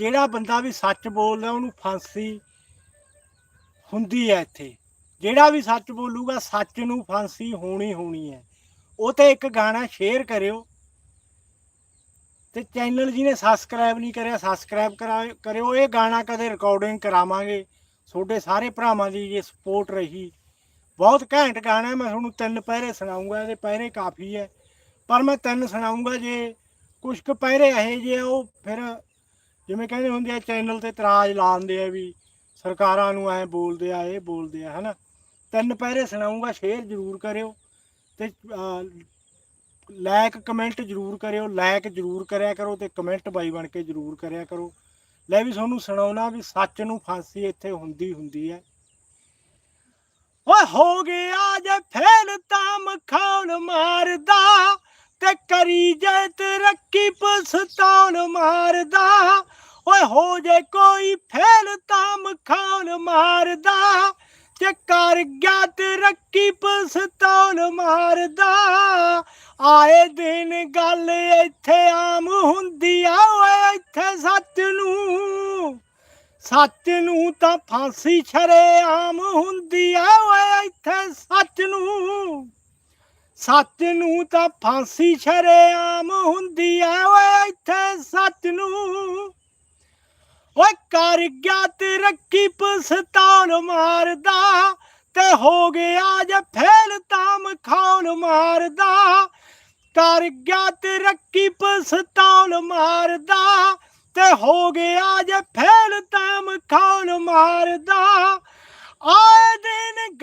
ਜਿਹੜਾ ਬੰਦਾ ਵੀ ਸੱਚ ਬੋਲਦਾ, ਉਹਨੂੰ ਫਾਂਸੀ ਹੁੰਦੀ ਹੈ ਇੱਥੇ। ਜਿਹੜਾ ਵੀ ਸੱਚ ਬੋਲੂਗਾ, ਸੱਚ ਨੂੰ ਫਾਂਸੀ ਹੋਣੀ ਹੋਣੀ ਹੈ। ਉਹ ਤੇ ਇੱਕ ਗਾਣਾ ਸ਼ੇਅਰ ਕਰਿਓ। ਤੇ ਚੈਨਲ ਜਿਹਨੇ ਸਬਸਕ੍ਰਾਈਬ ਨਹੀਂ ਕਰਿਆ ਸਬਸਕ੍ਰਾਈਬ ਕਰਿਓ। ਇਹ ਗਾਣਾ ਕਦੇ ਰਿਕਾਰਡਿੰਗ ਕਰਾਵਾਂਗੇ। ਤੁਹਾਡੇ ਸਾਰੇ ਭਰਾਵਾਂ ਦੀ ਜੇ ਸਪੋਰਟ ਰਹੀ। ਬਹੁਤ ਘੈਂਟ ਗਾਣਾ ਮੈਂ ਤੁਹਾਨੂੰ ਤਿੰਨ ਪਹਿਰੇ ਸੁਣਾਉਂਗਾ, ਇਹਦੇ ਪਹਿਰੇ ਕਾਫੀ ਹੈ। ਪਰ ਮੈਂ ਤਿੰਨ ਸੁਣਾਉਂਗਾ, ਜੇ ਕੁਝ ਕੁ ਪਹਿਰੇ ਇਹੋ ਜਿਹੇ ਉਹ ਫਿਰ ਜਿਵੇਂ ਕਹਿੰਦੇ ਹੁੰਦੇ ਆ ਚੈਨਲ ਤੇ ਇਤਰਾਜ਼ ਲਾਉਂਦੇ ਆ ਵੀ ਸਰਕਾਰਾਂ ਨੂੰ ਐ ਬੋਲਦੇ ਆ, ਇਹ ਬੋਲਦੇ ਆ, ਹਨਾ? ਤਿੰਨ ਪਹਿਰੇ ਸੁਣਾਉਂਗਾ ਸ਼ੇਅਰ ਜ਼ਰੂਰ ਕਰਿਓ ਤੇ ਲਾਇਕ ਕਮੈਂਟ ਜ਼ਰੂਰ ਕਰਿਓ ਲਾਇਕ ਜ਼ਰੂਰ ਕਰਿਆ ਕਰੋ ਤੇ ਕਮੈਂਟ ਬਾਈ ਬਣ ਕੇ ਜ਼ਰੂਰ ਕਰਿਆ ਕਰੋ। ਲੈ ਵੀ ਤੁਹਾਨੂੰ ਸੁਣਾਉਣਾ ਵੀ ਸੱਚ ਨੂੰ ਫਾਂਸੀ ਇੱਥੇ ਹੁੰਦੀ ਹੁੰਦੀ ਹੈ। ਓਏ, ਹੋ ਗਿਆ ਜੇ ਫੇਲ ਤਾਂ ਮਖੌਲ ਮਾਰਦਾ ਤੇ ਕਰੀ ਜੇ ਤਰੱਕੀ ਪਸਤਾਉਣ ਮਾਰਦਾ। ਓਏ ਹੋ ਜੇ ਕੋਈ ਫੇਲ ਤਾਂ ਮਖੌਲ ਮਾਰਦਾ ਤੇ ਕਰ ਗਿਆ ਤਰੱਕੀ ਪਸਤਾਉਣ ਮਾਰਦਾ। ਆਏ ਦਿਨ ਗੱਲ ਇੱਥੇ ਆਮ ਹੁੰਦੀ ਆ, ਓਏ ਇੱਥੇ ਸੱਚ ਨੂੰ ਸੱਚ ਨੂੰ ਤਾਂ ਫਾਂਸੀ ਛਰੇ ਆਮ ਹੁੰਦੀ ਆ, ਓਏ ਇੱਥੇ ਸੱਚ ਨੂੰ ਸੱਚ ਨੂੰ ਤਾਂ ਫਾਂਸੀ ਛਰੇ ਆਮ ਹੁੰਦੀ ਆ, ਓਏ ਇੱਥੇ ਓਏ ਕਰ ਗਿਆ ਤਰੱਕੀ ਪਸਤਾਉਣ ਮਾਰਦਾ, ਤੇ ਹੋ ਗਿਆ ਜੇ ਫੇਲ ਤਾਮ ਮਖੌਲ ਮਾਰਦਾ। ਕਰ ਗਿਆ ਤਰੱਕੀ ਪਸਤਾਉਣ ਮਾਰਦਾ, ਤੇ ਹੋ ਗਿਆ ਜੇ ਫੇਲ ਤਾਮ ਮਖੌਲ ਮਾਰਦਾ। ਆਏ ਦਿਨ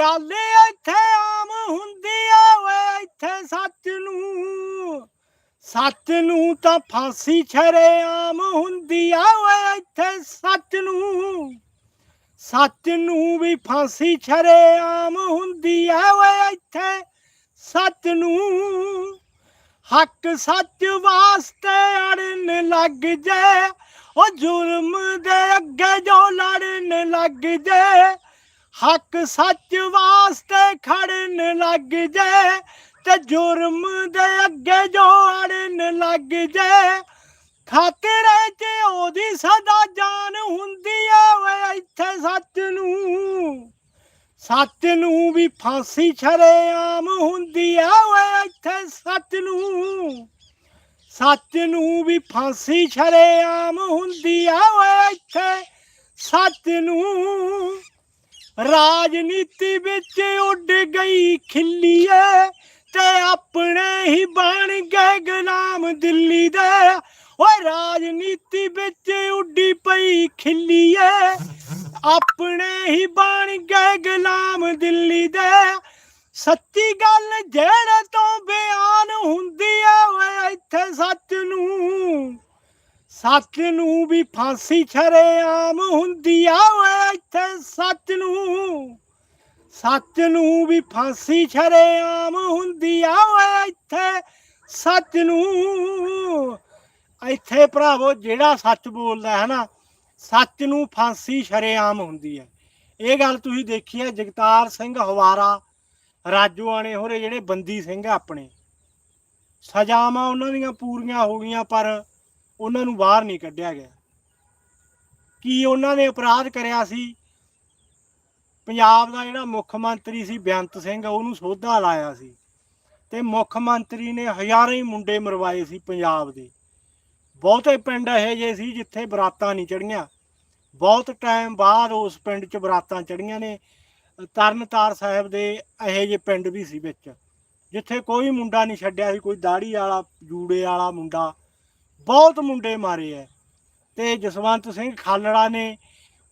ਸੱਚ ਨੂੰ ਤਾਂ ਫਾਂਸੀ ਛਰੇ ਆਮ ਹੁੰਦੀ ਆ ਓਏ ਇੱਥੇ ਸੱਚ ਨੂੰ। ਸੱਚ ਨੂੰ ਵੀ ਫਾਂਸੀ ਛਰੇ ਆਮ ਹੁੰਦੀ ਆ ਓਏ ਇੱਥੇ ਸੱਚ ਨੂੰ। ਹੱਕ ਸੱਚ ਵਾਸਤੇ ਅੜਨ ਲੱਗ ਜੇ ਉਹ ਜ਼ੁਲਮ ਦੇ ਅੱਗੇ ਜੋ ਲੜਨ ਲੱਗ ਜੇ, ਹੱਕ ਸੱਚ ਵਾਸਤੇ ਖੜਨ ਲੱਗ ਜੇ ਤੇ ਜੁਰਮ ਦੇ ਅੱਗੇ ਜੋ ਲੱਗ ਜੇ। ਖਾਤਰੇ 'ਚ ਉਹਦੀ ਸਦਾ ਜਾਨ ਹੁੰਦੀ ਆ ਓਏ ਇੱਥੇ ਸੱਚ ਨੂੰ ਸੱਚ ਨੂੰ ਵੀ ਫਾਂਸੀ ਛਰੇ ਆਮ ਹੁੰਦੀ ਆ ਓਏ ਇੱਥੇ ਸੱਚ ਨੂੰ ਸੱਚ ਨੂੰ ਵੀ ਫਾਂਸੀ ਛਰੇ ਆਮ ਹੁੰਦੀ ਆ ਓਏ ਇੱਥੇ ਸੱਚ ਨੂੰ ਰਾਜਨੀਤੀ ਵਿੱਚ ਉੱਡ ਗਈ ਖਿੱਲੀਏ। ਤੇ ਆਪਣੇ ਹੀ ਬਣ ਗਏ ਗੁਲਾਮ ਦਿੱਲੀ ਦੇ। ਓਏ ਰਾਜਨੀਤੀ ਵਿੱਚ ਉੱਡੀ ਪਈ ਖਿੱਲੀਏ। ਆਪਣੇ ਹੀ ਬਣ ਗਏ ਗੁਲਾਮ ਦਿੱਲੀ ਦੇ। ਸੱਚੀ ਗੱਲ ਜਿਹੜੇ ਤੋਂ ਬਿਆਨ ਹੁੰਦੀ ਆ ਓਏ ਇੱਥੇ ਸੱਚ ਨੂੰ। ਸੱਚ ਨੂੰ ਵੀ ਫਾਂਸੀ ਛਰੇ ਆਮ ਹੁੰਦੀ ਆ ਓਏ ਇੱਥੇ ਸੱਚ ਨੂੰ। ਸੱਚ ਨੂੰ ਵੀ ਫਾਂਸੀ ਛਰੇਆਮ ਹੁੰਦੀ ਆ ਓਏ ਇੱਥੇ, ਸੱਚ ਨੂੰ। ਇੱਥੇ ਭਰਾਵੋ, ਜਿਹੜਾ ਸੱਚ ਬੋਲਦਾ ਹੈ ਨਾ, ਸੱਚ ਨੂੰ ਫਾਂਸੀ ਸ਼ਰੇਆਮ ਹੁੰਦੀ ਹੈ। ਇਹ ਗੱਲ ਤੁਸੀਂ ਦੇਖੀ ਹੈ, ਜਗਤਾਰ ਸਿੰਘ ਹਵਾਰਾ ਰਾਜੋਆਣੇ ਹੋਰੇ ਜਿਹੜੇ ਬੰਦੀ ਸਿੰਘ ਆਪਣੇ। ਸਜ਼ਾਵਾਂ ਉਹਨਾਂ ਦੀਆਂ ਪੂਰੀਆਂ ਹੋ ਗਈਆਂ, ਪਰ ਉਹਨਾਂ ਨੂੰ ਬਾਹਰ ਨਹੀਂ ਕੱਢਿਆ ਗਿਆ। ਕੀ ਉਹਨਾਂ ਨੇ ਅਪਰਾਧ ਕਰਿਆ ਸੀ? ਪੰਜਾਬ ਦਾ ਜਿਹੜਾ ਮੁੱਖ ਮੰਤਰੀ ਸੀ ਬੇਅੰਤ ਸਿੰਘ, ਉਹਨੂੰ ਸੋਧਾ ਲਾਇਆ ਸੀ। ਤੇ ਮੁੱਖ ਮੰਤਰੀ ਨੇ ਹਜ਼ਾਰਾਂ ਹੀ ਮੁੰਡੇ ਮਰਵਾਏ ਸੀ ਪੰਜਾਬ ਦੇ। ਬਹੁਤੇ ਪਿੰਡ ਇਹੋ ਜਿਹੇ ਸੀ ਜਿੱਥੇ ਬਰਾਤਾਂ ਨਹੀਂ ਚੜੀਆਂ ਬਹੁਤ ਟਾਈਮ ਬਾਅਦ ਉਸ ਪਿੰਡ 'ਚ ਬਰਾਤਾਂ ਚੜੀਆਂ ਨੇ। ਤਰਨਤਾਰ ਸਾਹਿਬ ਦੇ ਇਹੋ ਜਿਹੇ ਪਿੰਡ ਵੀ ਸੀ ਵਿੱਚ, ਜਿੱਥੇ ਕੋਈ ਮੁੰਡਾ ਨਹੀਂ ਛੱਡਿਆ ਸੀ, ਕੋਈ ਦਾੜੀ ਵਾਲਾ, ਜੂੜੇ ਵਾਲਾ ਮੁੰਡਾ। ਬਹੁਤ ਮੁੰਡੇ ਮਾਰੇ ਐ ਤੇ ਜਸਵੰਤ ਸਿੰਘ ਖਾਲੜਾ ਨੇ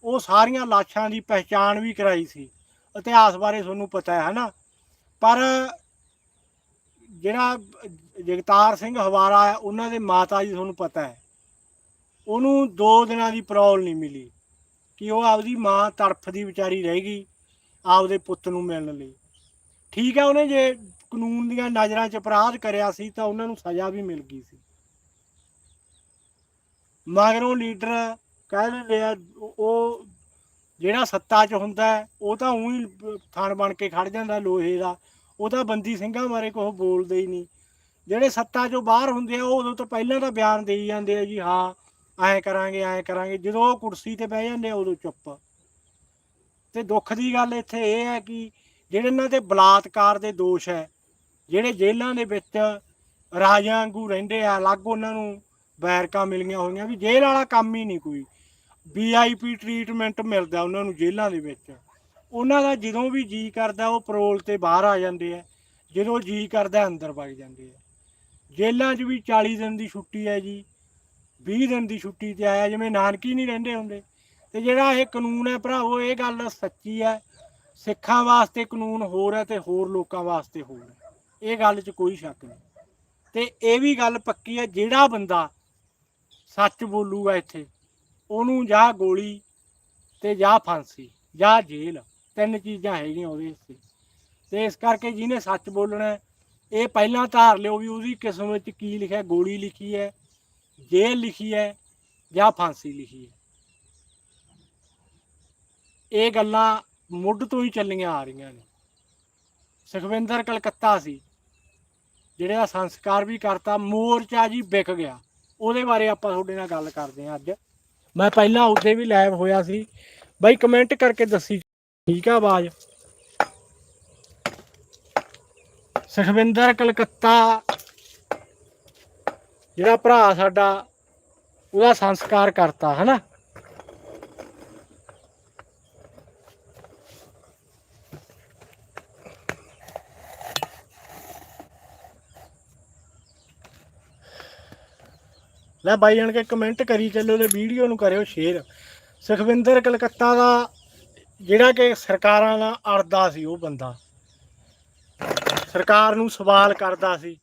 ਉਹ ਸਾਰੀਆਂ ਲਾਸ਼ਾਂ ਦੀ ਪਹਿਚਾਣ ਵੀ ਕਰਾਈ ਸੀ। ਇਤਿਹਾਸ ਬਾਰੇ ਤੁਹਾਨੂੰ ਪਤਾ ਹੈ, ਹਨਾ? ਪਰ ਜਿਹੜਾ ਜਗਤਾਰ ਸਿੰਘ ਹਵਾਰਾ ਹੈ, ਉਹਨਾਂ ਦੇ ਮਾਤਾ ਜੀ ਤੁਹਾਨੂੰ ਪਤਾ ਹੈ। ਉਹਨੂੰ 2 ਦਿਨਾਂ ਦੀ ਪਰੌਲ ਨਹੀਂ ਮਿਲੀ। ਕਿ ਉਹ ਆਪਦੀ ਮਾਂ ਤੜਫਦੀ ਵਿਚਾਰੀ ਰਹਿ ਗਈ, ਆਪਦੇ ਪੁੱਤ ਨੂੰ ਮਿਲਣ ਲਈ। ਠੀਕ ਹੈ, ਉਹਨੇ ਜੇ ਕਾਨੂੰਨ ਦੀਆਂ ਨਜ਼ਰਾਂ 'ਚ ਅਪਰਾਧ ਕਰਿਆ ਸੀ, ਤਾਂ ਉਹਨਾਂ ਨੂੰ ਸਜ਼ਾ ਵੀ ਮਿਲ ਗਈ ਸੀ। ਮਗਰੋਂ ਲੀਡਰ ਕਹਿ ਦਿੰਦੇ ਆ ਉਹ ਜਿਹੜਾ ਸੱਤਾ 'ਚ ਹੁੰਦਾ ਉਹ ਤਾਂ ਉਹੀ ਥਣ ਬਣ ਕੇ ਖੜ ਜਾਂਦਾ ਲੋਹੇ ਦਾ ਉਹ ਤਾਂ ਬੰਦੀ ਸਿੰਘਾਂ ਬਾਰੇ ਕੁਛ ਬੋਲਦੇ ਹੀ ਨਹੀਂ। ਜਿਹੜੇ ਸੱਤਾ 'ਚੋਂ ਬਾਹਰ ਹੁੰਦੇ ਆ ਉਹ ਉਦੋਂ ਤੋਂ ਪਹਿਲਾਂ ਤਾਂ ਬਿਆਨ ਦੇਈ ਜਾਂਦੇ ਆ ਜੀ ਹਾਂ ਐਂ ਕਰਾਂਗੇ ਐਂ ਕਰਾਂਗੇ ਜਦੋਂ ਉਹ ਕੁਰਸੀ ਤੇ ਬਹਿ ਜਾਂਦੇ ਆ, ਉਦੋਂ ਚੁੱਪ। ਤੇ ਦੁੱਖ ਦੀ ਗੱਲ ਇੱਥੇ ਇਹ ਹੈ ਕਿ ਜਿਹੜੇ ਇਹਨਾਂ ਤੇ ਬਲਾਤਕਾਰ ਦੇ ਦੋਸ਼ ਹੈ ਜਿਹੜੇ ਜੇਲ੍ਹਾਂ ਦੇ ਵਿੱਚ ਰਾਜਿਆਂ ਵਾਂਗੂ ਰਹਿੰਦੇ ਆ ਅਲੱਗ ਉਹਨਾਂ ਨੂੰ ਬੈਰਕਾਂ ਮਿਲੀਆਂ ਹੋਈਆਂ ਵੀ ਜੇਲ੍ਹ ਵਾਲਾ ਕੰਮ ਹੀ ਨਹੀਂ ਕੋਈ। ਵੀਆਈਪੀ ਟ੍ਰੀਟਮੈਂਟ ਮਿਲਦਾ ਉਹਨਾਂ ਨੂੰ ਜੇਲ੍ਹਾਂ ਦੇ ਵਿੱਚ। ਉਹਨਾਂ ਦਾ ਜਦੋਂ ਵੀ ਜੀ ਕਰਦਾ, ਉਹ ਪਰੋਲ ਤੇ ਬਾਹਰ ਆ ਜਾਂਦੇ ਆ। ਜਦੋਂ ਜੀ ਕਰਦਾ, ਅੰਦਰ ਵਗ ਜਾਂਦੇ ਆ। ਜੇਲ੍ਹਾਂ 'ਚ ਵੀ 40 ਦਿਨ ਦੀ ਛੁੱਟੀ ਹੈ ਜੀ। 20 ਦਿਨ ਦੀ ਛੁੱਟੀ ਤੇ ਆਇਆ, ਜਿਵੇਂ ਨਾਨਕੀ ਨਹੀਂ ਰਹਿੰਦੇ ਹੁੰਦੇ। ਤੇ ਜਿਹੜਾ ਇਹ ਕਾਨੂੰਨ ਹੈ ਭਰਾਵੋ, ਇਹ ਗੱਲ ਸੱਚੀ ਹੈ। ਸਿੱਖਾਂ ਵਾਸਤੇ ਕਾਨੂੰਨ ਹੋਰ ਹੈ ਤੇ ਹੋਰ ਲੋਕਾਂ ਵਾਸਤੇ ਹੋਰ ਹੈ। ਇਹ ਗੱਲ 'ਚ ਕੋਈ ਸ਼ੱਕ ਨਹੀਂ। ਤੇ ਇਹ ਵੀ ਗੱਲ ਪੱਕੀ ਹੈ, ਜਿਹੜਾ ਬੰਦਾ ਸੱਚ ਬੋਲੂਗਾ ਇੱਥੇ ਉਹਨੂੰ ਜਾਂ ਗੋਲੀ ਤੇ ਜਾਂ ਫਾਂਸੀ, ਜਾਂ ਜੇਲ੍ਹ, ਤਿੰਨ ਚੀਜ਼ਾਂ ਹੈਗੀਆਂ ਉਹਦੇ ਹਿੱਸੇ ਤੇ ਇਸ ਕਰਕੇ ਜਿਹਨੇ ਸੱਚ ਬੋਲਣਾ ਇਹ ਪਹਿਲਾਂ ਧਾਰ ਲਿਓ ਵੀ ਉਹਦੀ ਕਿਸਮ ਵਿੱਚ ਕੀ ਲਿਖਿਆ, ਗੋਲੀ ਲਿਖੀ ਹੈ, ਜੇਲ੍ਹ ਲਿਖੀ ਹੈ, ਜਾਂ ਫਾਂਸੀ ਲਿਖੀ ਹੈ। ਇਹ ਗੱਲਾਂ ਮੁੱਢ ਤੋਂ ਹੀ ਚੱਲੀਆਂ ਆ ਰਹੀਆਂ ਨੇ। ਸੁਖਵਿੰਦਰ ਕਲਕੱਤਾ ਸੀ, ਜਿਹੜੇ ਦਾ ਸੰਸਕਾਰ ਵੀ ਕਰਤਾ, ਮੋਰਚਾ ਜੀ ਵਿਕ ਗਿਆ। ਉਹਦੇ ਬਾਰੇ ਆਪਾਂ ਤੁਹਾਡੇ ਨਾਲ ਗੱਲ ਕਰਦੇ ਹਾਂ ਅੱਜ। ਮੈਂ ਪਹਿਲਾਂ ਉੱਥੇ ਵੀ ਲਾਈਵ ਹੋਇਆ ਸੀ। ਬਾਈ ਕਮੈਂਟ ਕਰਕੇ ਦੱਸੀ, ਠੀਕ ਆ ਆਵਾਜ਼। ਸੁਖਵਿੰਦਰ ਕਲਕੱਤਾ, ਜਿਹੜਾ ਭਰਾ ਸਾਡਾ, ਉਹਦਾ ਸੰਸਕਾਰ ਕਰਤਾ, ਹਨਾ? ਲੈ ਬਾਈ ਜਾਣ ਕੇ ਕਮੈਂਟ ਕਰੀ ਚੱਲੋ ਤੇ ਵੀਡੀਓ ਨੂੰ ਕਰਿਓ ਸ਼ੇਅਰ ਸੁਖਵਿੰਦਰ ਕਲਕੱਤਾ ਦਾ ਜਿਹੜਾ ਕਿ ਸਰਕਾਰਾਂ ਦਾ ਅੜਦਾ ਸੀ ਉਹ ਬੰਦਾ। ਸਰਕਾਰ ਨੂੰ ਸਵਾਲ ਕਰਦਾ ਸੀ।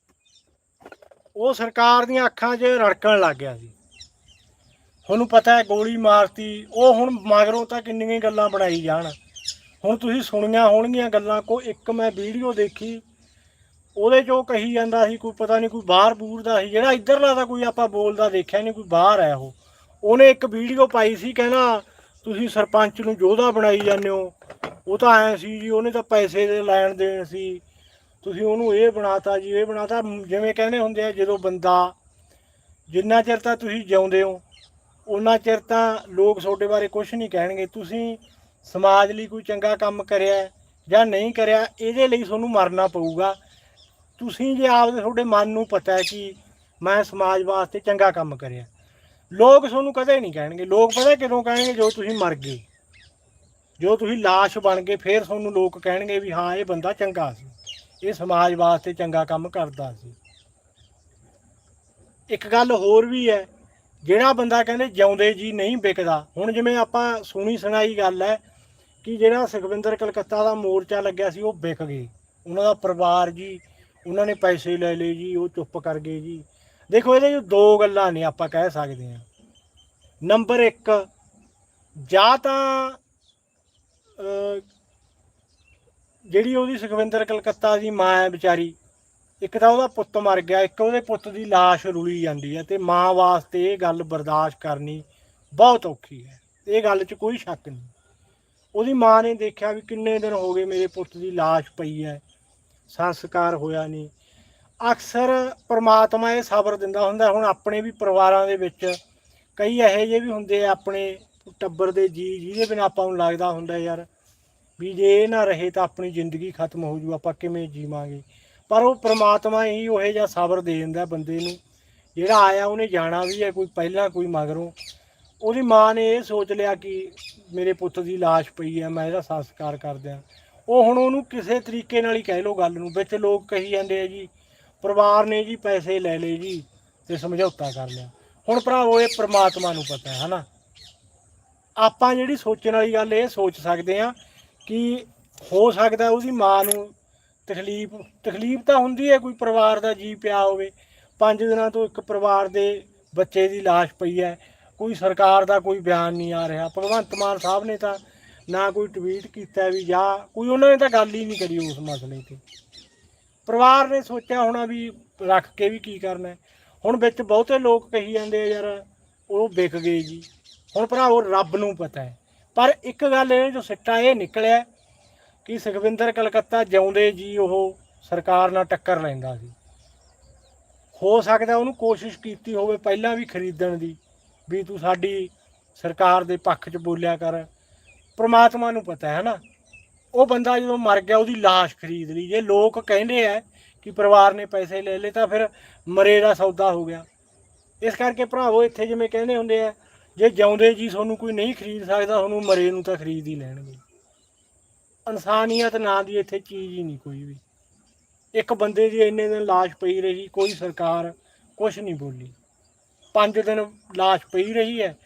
ਉਹ ਸਰਕਾਰ ਦੀਆਂ ਅੱਖਾਂ 'ਚ ਰੜਕਣ ਲੱਗ ਗਿਆ ਸੀ। ਤੁਹਾਨੂੰ ਪਤਾ ਹੈ ਗੋਲੀ ਮਾਰਤੀ, ਉਹ ਹੁਣ ਮਗਰੋਂ ਤਾਂ ਕਿੰਨੀਆਂ ਗੱਲਾਂ ਬਣਾਈ ਜਾਣ। ਹੁਣ ਤੁਸੀਂ ਸੁਣੀਆਂ ਹੋਣਗੀਆਂ ਗੱਲਾਂ ਕੋ ਇੱਕ ਮੈਂ ਵੀਡੀਓ ਦੇਖੀ ਉਹਦੇ 'ਚ ਉਹ ਕਹੀ ਜਾਂਦਾ ਸੀ, ਕੋਈ ਪਤਾ ਨਹੀਂ ਕੋਈ ਬਾਹਰ ਬੂਰ ਦਾ ਸੀ, ਜਿਹੜਾ ਇੱਧਰਲਾ ਤਾਂ ਕੋਈ ਆਪਾਂ ਬੋਲਦਾ ਦੇਖਿਆ ਨਹੀਂ ਕੋਈ ਬਾਹਰ ਹੈ ਉਹ। ਉਹਨੇ ਇੱਕ ਵੀਡੀਓ ਪਾਈ ਸੀ, ਕਹਿੰਦਾ ਤੁਸੀਂ ਸਰਪੰਚ ਨੂੰ ਯੋਧਾ ਬਣਾਈ ਜਾਂਦੇ ਹੋ। ਉਹ ਤਾਂ ਐ ਸੀ ਜੀ, ਉਹਨੇ ਤਾਂ ਪੈਸੇ ਦੇ ਲੈਣ ਦੇਣ ਸੀ। ਤੁਸੀਂ ਉਹਨੂੰ ਇਹ ਬਣਾਤਾ ਜੀ, ਇਹ ਬਣਾਤਾ। ਜਿਵੇਂ ਕਹਿੰਦੇ ਹੁੰਦੇ ਆ, ਜਦੋਂ ਬੰਦਾ ਜਿੰਨਾ ਚਿਰ ਤਾਂ ਤੁਸੀਂ ਜਿਉਂਦੇ ਹੋ ਉਹਨਾਂ ਚਿਰ ਤਾਂ ਲੋਕ ਤੁਹਾਡੇ ਬਾਰੇ ਕੁਝ ਨਹੀਂ ਕਹਿਣਗੇ। ਤੁਸੀਂ ਸਮਾਜ ਲਈ ਕੋਈ ਚੰਗਾ ਕੰਮ ਕਰਿਆ ਜਾਂ ਨਹੀਂ ਕਰਿਆ, ਇਹਦੇ ਲਈ ਤੁਹਾਨੂੰ ਮਰਨਾ ਪਊਗਾ। ਤੁਸੀਂ ਜੇ ਆਪਦੇ ਤੁਹਾਡੇ ਮਨ ਨੂੰ ਪਤਾ ਹੈ ਕਿ ਮੈਂ ਸਮਾਜ ਵਾਸਤੇ ਚੰਗਾ ਕੰਮ ਕਰਿਆ। ਲੋਕ ਤੁਹਾਨੂੰ ਕਦੇ ਨਹੀਂ ਕਹਿਣਗੇ। ਲੋਕ ਪਤਾ ਕਿਦੋਂ ਕਹਿਣਗੇ? ਜੋ ਤੁਸੀਂ ਮਰ ਗਏ। ਜੋ ਤੁਸੀਂ ਲਾਸ਼ ਬਣ ਗਏ, ਫਿਰ ਤੁਹਾਨੂੰ ਲੋਕ ਕਹਿਣਗੇ ਵੀ ਹਾਂ, ਇਹ ਬੰਦਾ ਚੰਗਾ ਸੀ। ਇਹ ਸਮਾਜ ਵਾਸਤੇ ਚੰਗਾ ਕੰਮ ਕਰਦਾ ਸੀ। ਇੱਕ ਗੱਲ ਹੋਰ ਵੀ ਹੈ, ਜਿਹੜਾ ਬੰਦਾ ਕਹਿੰਦੇ ਜਿਉਂਦੇ ਜੀ ਨਹੀਂ ਵਿਕਦਾ। ਹੁਣ ਜਿਵੇਂ ਆਪਾਂ ਸੁਣੀ ਸੁਣਾਈ ਗੱਲ ਹੈ ਕਿ ਜਿਹੜਾ ਸੁਖਵਿੰਦਰ ਕਲਕੱਤਾ ਦਾ ਮੋਰਚਾ ਲੱਗਿਆ ਸੀ, ਉਹ ਵਿਕ ਗਏ। ਉਹਨਾਂ ਦਾ ਪਰਿਵਾਰ ਜੀ ਉਹਨਾਂ ਨੇ ਪੈਸੇ ਲੈ ਲਏ ਜੀ, ਉਹ ਚੁੱਪ ਕਰ ਗਏ ਜੀ। ਦੇਖੋ ਇਹਦੇ 'ਚ ਦੋ ਗੱਲਾਂ ਨੇ ਆਪਾਂ ਕਹਿ ਸਕਦੇ ਹਾਂ। ਨੰਬਰ 1 ਜਾਂ ਤਾਂ ਜਿਹੜੀ ਉਹਦੀ ਸੁਖਵਿੰਦਰ ਕਲਕੱਤਾ ਦੀ ਮਾਂ ਹੈ ਵਿਚਾਰੀ, ਇੱਕ ਤਾਂ ਉਹਦਾ ਪੁੱਤ ਮਰ ਗਿਆ, ਇੱਕ ਉਹਦੇ ਪੁੱਤ ਦੀ ਲਾਸ਼ ਰੁਲੀ ਜਾਂਦੀ ਹੈ ਤੇ ਮਾਂ ਵਾਸਤੇ ਇਹ ਗੱਲ ਬਰਦਾਸ਼ਤ ਕਰਨੀ ਬਹੁਤ ਔਖੀ ਹੈ। ਇਹ ਗੱਲ 'ਚ ਕੋਈ ਸ਼ੱਕ ਨਹੀਂ। ਉਹਦੀ ਮਾਂ ਨੇ ਦੇਖਿਆ ਵੀ ਕਿੰਨੇ ਦਿਨ ਹੋ ਗਏ ਮੇਰੇ ਪੁੱਤ ਦੀ ਲਾਸ਼ ਪਈ ਹੈ। ਸੰਸਕਾਰ ਹੋਇਆ ਨਹੀਂ। ਅਕਸਰ ਪ੍ਰਮਾਤਮਾ ਇਹ ਸਬਰ ਦਿੰਦਾ ਹੁੰਦਾ, ਹੁਣ ਆਪਣੇ ਵੀ ਪਰਿਵਾਰਾਂ ਦੇ ਵਿੱਚ ਕਈ ਇਹੋ ਜਿਹੇ ਵੀ ਹੁੰਦੇ ਆ, ਆਪਣੇ ਟੱਬਰ ਦੇ ਜੀ, ਜਿਹਦੇ ਬਿਨਾਂ ਆਪਾਂ ਨੂੰ ਲੱਗਦਾ ਹੁੰਦਾ ਯਾਰ ਵੀ ਜੇ ਇਹ ਨਾ ਰਹੇ ਤਾਂ ਆਪਣੀ ਜ਼ਿੰਦਗੀ ਖਤਮ ਹੋ ਜੂ, ਆਪਾਂ ਕਿਵੇਂ ਜੀਵਾਂਗੇ? ਪਰ ਉਹ ਪ੍ਰਮਾਤਮਾ ਹੀ ਉਹ ਜਿਹਾ ਸਬਰ ਦੇ ਦਿੰਦਾ ਬੰਦੇ ਨੂੰ, ਜਿਹੜਾ ਆਇਆ ਉਹਨੇ ਜਾਣਾ ਵੀ ਹੈ, ਕੋਈ ਪਹਿਲਾਂ ਕੋਈ ਮਗਰੋਂ। ਉਹਦੀ ਮਾਂ ਨੇ ਇਹ ਸੋਚ ਲਿਆ ਕਿ ਮੇਰੇ ਪੁੱਤ ਦੀ ਲਾਸ਼ ਪਈ ਹੈ, ਮੈਂ ਇਹਦਾ ਸੰਸਕਾਰ ਕਰ ਦਿਆਂ। ਉਹ ਹੁਣ ਉਹਨੂੰ ਕਿਸੇ ਤਰੀਕੇ ਨਾਲ ਹੀ ਕਹਿ ਲੋ ਗੱਲ ਨੂੰ, ਵਿੱਚ ਲੋਕ ਕਹੀ ਜਾਂਦੇ ਆ ਜੀ, ਪਰਿਵਾਰ ਨੇ ਜੀ ਪੈਸੇ ਲੈ ਲਏ ਜੀ ਤੇ ਸਮਝੌਤਾ ਕਰ ਲਿਆ। ਹੁਣ ਭਰਾਵੋ, ਇਹ ਪ੍ਰਮਾਤਮਾ ਨੂੰ ਪਤਾ ਹੈ, ਹਨਾ? ਆਪਾਂ ਜਿਹੜੀ ਸੋਚਣ ਵਾਲੀ ਗੱਲ, ਇਹ ਸੋਚ ਸਕਦੇ ਆ ਕਿ ਹੋ ਸਕਦਾ ਉਹਦੀ ਮਾਂ ਨੂੰ ਤਕਲੀਫ ਤਕਲੀਫ ਤਾਂ ਹੁੰਦੀ ਹੈ, ਕੋਈ ਪਰਿਵਾਰ ਦਾ ਜੀ ਪਿਆ ਹੋਵੇ। ਪੰਜ ਦਿਨਾਂ ਤੋਂ ਇੱਕ ਪਰਿਵਾਰ ਦੇ ਬੱਚੇ ਦੀ ਲਾਸ਼ ਪਈ ਹੈ, ਕੋਈ ਸਰਕਾਰ ਦਾ ਕੋਈ ਬਿਆਨ ਨਹੀਂ ਆ ਰਿਹਾ। ਭਗਵੰਤ ਮਾਨ ਸਾਹਿਬ ਨੇ ਤਾਂ ਨਾ ਕੋਈ ਟਵੀਟ ਕੀਤਾ ਵੀ ਜਾਂ ਕੋਈ ਉਹਨਾਂ ਨੇ ਤਾਂ ਗੱਲ ਹੀ ਨਹੀਂ ਕਰੀ ਉਸ ਮਸਲੇ ਤੇ। ਪਰਿਵਾਰ ਨੇ ਸੋਚਿਆ ਹੋਣਾ ਵੀ ਰੱਖ ਕੇ ਵੀ ਕੀ ਕਰਨਾ ਹੁਣ ਵਿੱਚ ਬਹੁਤੇ ਲੋਕ ਕਹੀ ਜਾਂਦੇ ਆ, ਯਾਰ ਉਹ ਵਿਕ ਗਏ ਜੀ। ਹੁਣ ਭਰਾਵੋ ਰੱਬ ਨੂੰ ਪਤਾ ਹੈ। ਪਰ ਇੱਕ ਗੱਲ ਇਹ ਜੋ ਸਿੱਟਾ ਇਹ ਨਿਕਲਿਆ ਕਿ ਸੁਖਵਿੰਦਰ ਕਲਕੱਤਾ ਜਿਉਂਦੇ ਜੀ, ਉਹ ਸਰਕਾਰ ਨਾਲ ਟੱਕਰ ਲੈਂਦਾ ਸੀ। ਹੋ ਸਕਦਾ ਉਹਨੂੰ ਕੋਸ਼ਿਸ਼ ਕੀਤੀ ਹੋਵੇ ਪਹਿਲਾਂ ਵੀ ਖਰੀਦਣ ਦੀ, ਵੀ ਤੂੰ ਸਾਡੀ ਸਰਕਾਰ ਦੇ ਪੱਖ 'ਚ ਬੋਲਿਆ ਕਰ। ਪ੍ਰਮਾਤਮਾ ਨੂੰ ਪਤਾ ਹੈ ਨਾ ਉਹ ਬੰਦਾ ਜਦੋਂ ਮਰ ਗਿਆ, ਉਹਦੀ ਲਾਸ਼ ਖਰੀਦ ਲਈ। ਜੇ ਲੋਕ ਕਹਿੰਦੇ ਆ ਕਿ ਪਰਿਵਾਰ ਨੇ ਪੈਸੇ ਲੈ ਲਏ, ਤਾਂ ਫਿਰ ਮਰੇ ਦਾ ਸੌਦਾ ਹੋ ਗਿਆ। ਇਸ ਕਰਕੇ ਭਰਾਵੋ, ਇੱਥੇ ਜਿਵੇਂ ਕਹਿੰਦੇ ਹੁੰਦੇ ਆ, ਜੇ ਜਿਉਂਦੇ ਜੀ ਤੁਹਾਨੂੰ ਕੋਈ ਨਹੀਂ ਖਰੀਦ ਸਕਦਾ, ਤੁਹਾਨੂੰ ਮਰੇ ਨੂੰ ਤਾਂ ਖਰੀਦ ਹੀ ਲੈਣਗੇ। ਇਨਸਾਨੀਅਤ ਨਾਂ ਦੀ ਇੱਥੇ ਚੀਜ਼ ਹੀ ਨਹੀਂ ਕੋਈ ਵੀ। ਇੱਕ ਬੰਦੇ ਦੀ ਇੰਨੇ ਦਿਨ ਲਾਸ਼ ਪਈ ਰਹੀ, ਕੋਈ ਸਰਕਾਰ ਕੁਝ ਨਹੀਂ ਬੋਲੀ। ਪੰਜ ਦਿਨ ਲਾਸ਼ ਪਈ ਰਹੀ ਹੈ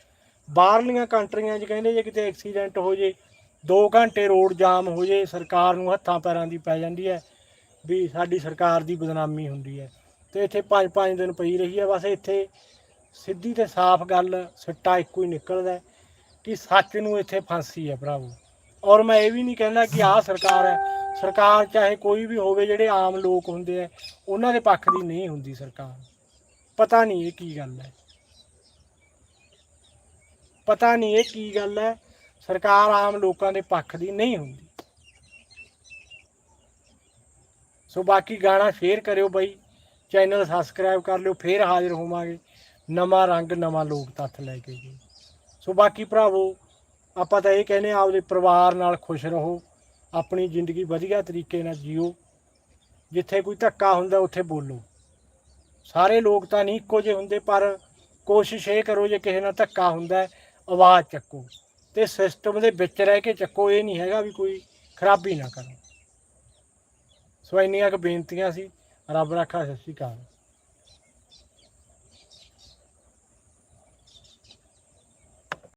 ਬਾਹਰਲੀਆਂ ਕੰਟਰੀਆਂ 'ਚ ਕਹਿੰਦੇ ਜੇ ਕਿਤੇ ਐਕਸੀਡੈਂਟ ਹੋ ਜੇ 2 ਘੰਟੇ ਰੋਡ ਜਾਮ ਹੋ ਜੇ, ਸਰਕਾਰ ਨੂੰ ਹੱਥਾਂ ਪੈਰਾਂ ਦੀ ਪੈ ਜਾਂਦੀ ਹੈ, ਵੀ ਸਾਡੀ ਸਰਕਾਰ ਦੀ ਬਦਨਾਮੀ ਹੁੰਦੀ ਹੈ। ਤੇ ਇੱਥੇ ਪੰਜ ਪੰਜ ਦਿਨ ਪਈ ਰਹੀ ਹੈ, ਬਸ ਇੱਥੇ ਸਿੱਧੀ ਤੇ ਸਾਫ਼ ਗੱਲ, ਸਿੱਟਾ ਇੱਕੋ ਹੀ ਨਿਕਲਦਾ ਕਿ ਸੱਚ ਨੂੰ ਇੱਥੇ ਫਾਂਸੀ ਹੈ ਭਰਾਵੋ। ਔਰ ਮੈਂ ਇਹ ਵੀ ਨਹੀਂ ਕਹਿੰਦਾ ਕਿ ਆਹ ਸਰਕਾਰ ਹੈ। ਸਰਕਾਰ ਚਾਹੇ ਕੋਈ ਵੀ ਹੋਵੇ, ਜਿਹੜੇ ਆਮ ਲੋਕ ਹੁੰਦੇ ਆ ਉਹਨਾਂ ਦੇ ਪੱਖ ਦੀ ਨਹੀਂ ਹੁੰਦੀ ਸਰਕਾਰ। ਪਤਾ ਨਹੀਂ ਇਹ ਕੀ ਗੱਲ ਹੈ। ਪਤਾ ਨਹੀਂ ਇਹ ਕੀ ਗੱਲ ਹੈ। ਸਰਕਾਰ ਆਮ ਲੋਕਾਂ ਦੇ ਪੱਖ ਦੀ ਨਹੀਂ ਹੁੰਦੀ। ਸੋ ਬਾਕੀ ਗਾਣਾ ਸ਼ੇਅਰ ਕਰਿਓ ਬਾਈ, ਚੈਨਲ ਸਬਸਕ੍ਰਾਈਬ ਕਰ ਲਿਓ, ਫੇਰ ਹਾਜ਼ਰ ਹੋਵਾਂਗੇ ਨਵਾਂ ਰੰਗ, ਨਵਾਂ ਲੋਕ ਤੱਥ ਲੈ ਕੇ ਜੀ। ਸੋ ਬਾਕੀ ਭਰਾਵੋ, ਆਪਾਂ ਤਾਂ ਇਹ ਕਹਿੰਦੇ ਹਾਂ, ਆਪਦੇ ਪਰਿਵਾਰ ਨਾਲ ਖੁਸ਼ ਰਹੋ, ਆਪਣੀ ਜ਼ਿੰਦਗੀ ਵਧੀਆ ਤਰੀਕੇ ਨਾਲ ਜੀਓ। ਜਿੱਥੇ ਕੋਈ ਧੱਕਾ ਹੁੰਦਾ, ਉੱਥੇ ਬੋਲੋ। ਸਾਰੇ ਲੋਕ ਤਾਂ ਨਹੀਂ ਇੱਕੋ ਜਿਹੇ ਹੁੰਦੇ, ਪਰ ਕੋਸ਼ਿਸ਼ ਇਹ ਕਰੋ ਜੇ ਕਿਸੇ ਨਾਲ ਧੱਕਾ ਹੁੰਦਾ ਆਵਾਜ਼ ਚੱਕੋ ਤੇ ਸਿਸਟਮ ਦੇ ਵਿੱਚ ਰਹਿ ਕੇ ਚੱਕੋ, ਇਹ ਨਹੀਂ ਹੈਗਾ ਵੀ ਕੋਈ ਖਰਾਬੀ ਨਾ ਕਰੋ। ਸੋ ਇੰਨੀਆਂ ਕੁ ਬੇਨਤੀਆਂ ਸੀ। ਰੱਬ ਰੱਖਾ, ਸਤਿ ਸ਼੍ਰੀ ਅਕਾਲ।